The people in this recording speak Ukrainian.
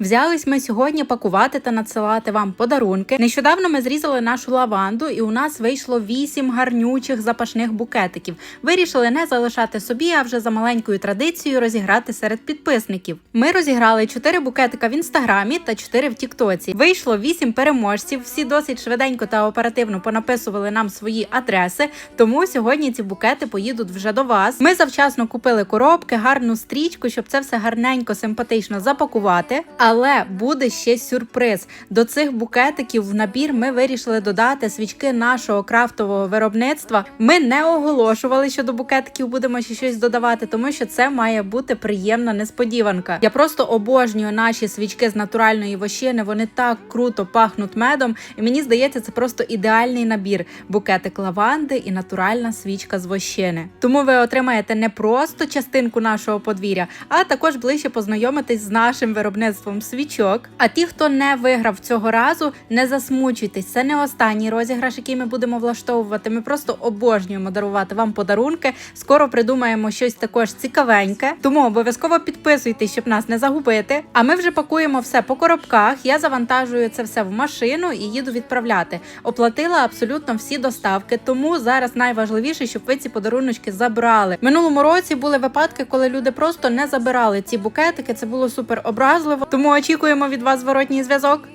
Взялись ми сьогодні пакувати та надсилати вам подарунки. Нещодавно ми зрізали нашу лаванду, і у нас вийшло вісім гарнючих запашних букетиків. Вирішили не залишати собі, а вже за маленькою традицією розіграти серед підписників. Ми розіграли чотири букетика в інстаграмі та чотири в Тіктоці. Вийшло вісім переможців. Всі досить швиденько та оперативно понаписували нам свої адреси. Тому сьогодні ці букети поїдуть вже до вас. Ми завчасно купили коробки, гарну стрічку, щоб це все гарненько, симпатично запакувати. Але буде ще сюрприз. До цих букетиків в набір ми вирішили додати свічки нашого крафтового виробництва. Ми не оголошували, що до букетиків будемо ще щось додавати, тому що це має бути приємна несподіванка. Я просто обожнюю наші свічки з натуральної вощини. Вони так круто пахнуть медом, і мені здається, це просто ідеальний набір: букетик лаванди і натуральна свічка з вощини. Тому ви отримаєте не просто частинку нашого подвір'я, а також ближче познайомитись з нашим виробництвом свічок. А ті, хто не виграв цього разу, не засмучуйтесь. Це не останній розіграш, який ми будемо влаштовувати. Ми просто обожнюємо дарувати вам подарунки. Скоро придумаємо щось також цікавеньке. Тому обов'язково підписуйтесь, щоб нас не загубити. А ми вже пакуємо все по коробках. Я завантажую це все в машину і їду відправляти. Оплатила абсолютно всі доставки. Тому зараз найважливіше, щоб ви ці подаруночки забрали. Минулому році були випадки, коли люди просто не забирали ці букетики. Це було супер образливо. Очікуємо від вас зворотній зв'язок.